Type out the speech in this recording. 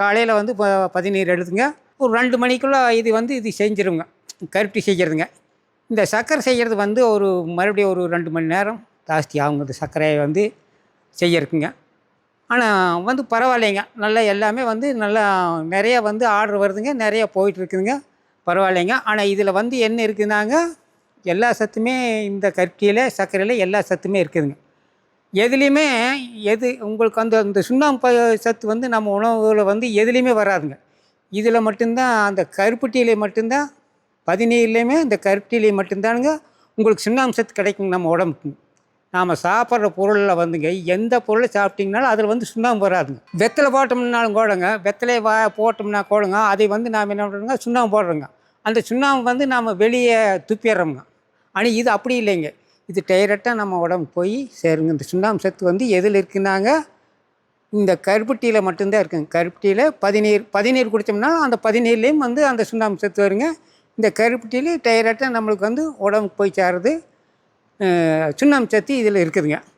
காலையில் வந்து இப்போ பதினீர் எடுத்துங்க ஒரு ரெண்டு மணிக்குள்ளே இது வந்து இது செஞ்சிருங்க. கருப்பட்டி செய்கிறதுங்க இந்த சர்க்கரை செய்கிறது வந்து ஒரு மறுபடியும் ஒரு ரெண்டு மணி நேரம் ஜாஸ்தி ஆகுங்க. இந்த சர்க்கரையை வந்து செய்யறதுக்குங்க. ஆனால் வந்து பரவாயில்லைங்க. நல்லா எல்லாமே வந்து நல்லா நிறையா வந்து ஆர்டர் வருதுங்க. நிறையா போயிட்டுருக்குதுங்க. பரவாயில்லைங்க. ஆனால் இதில் வந்து என்ன இருக்குதுனாங்க? எல்லா சத்துமே இந்த கருட்டியில் சர்க்கரையில் எல்லா சத்துமே இருக்குதுங்க. எதுலேயுமே எது உங்களுக்கு அந்த அந்த சுண்ணாம்பு சத்து வந்து நம்ம உணவுகளை வந்து எதுலேயுமே வராதுங்க. இதில் மட்டும்தான் அந்த கருப்பட்டியிலே மட்டும்தான் பதினேழுலேயுமே இந்த கருப்பட்டியிலே மட்டும்தானுங்க உங்களுக்கு சுண்ணாம்பு சத்து கிடைக்குங்க நம்ம உடம்புக்கு. நாம் சாப்பிட்ற பொருளில் வந்துங்க எந்த பொருளை சாப்பிட்டிங்கனாலும் அதில் வந்து சுண்ணாம்பு வராதுங்க. வெத்தலை போட்டோம்னாலும் கூடங்க வெத்தலை வா போட்டோம்னா கூடங்க அதை வந்து நாம் என்ன பண்ணுறோங்க சுண்ணாம்பு போடுறோங்க. அந்த சுண்ணாம்பு வந்து நாம் வெளியே துப்பிடுறோங்க ஆனால் இது அப்படி இல்லைங்க. இது டைரெக்டாக நம்ம உடம்பு போய் சேருங்க. இந்த சுண்ணாம்பு சத்து வந்து எதில் இருக்குனாங்க இந்த கருப்பட்டியில் மட்டும்தான் இருக்குங்க. கருப்பட்டியில் பதினீர் பதினீர் குடித்தோம்னா அந்த பதினீர்லேயும் வந்து அந்த சுண்ணாம்பு சத்து வருங்க. இந்த கருப்பட்டியில் டைரெக்டாக நம்மளுக்கு வந்து உடம்புக்கு போய் சேருது. சுண்ணாம்பு சத்து இதில் இருக்குதுங்க.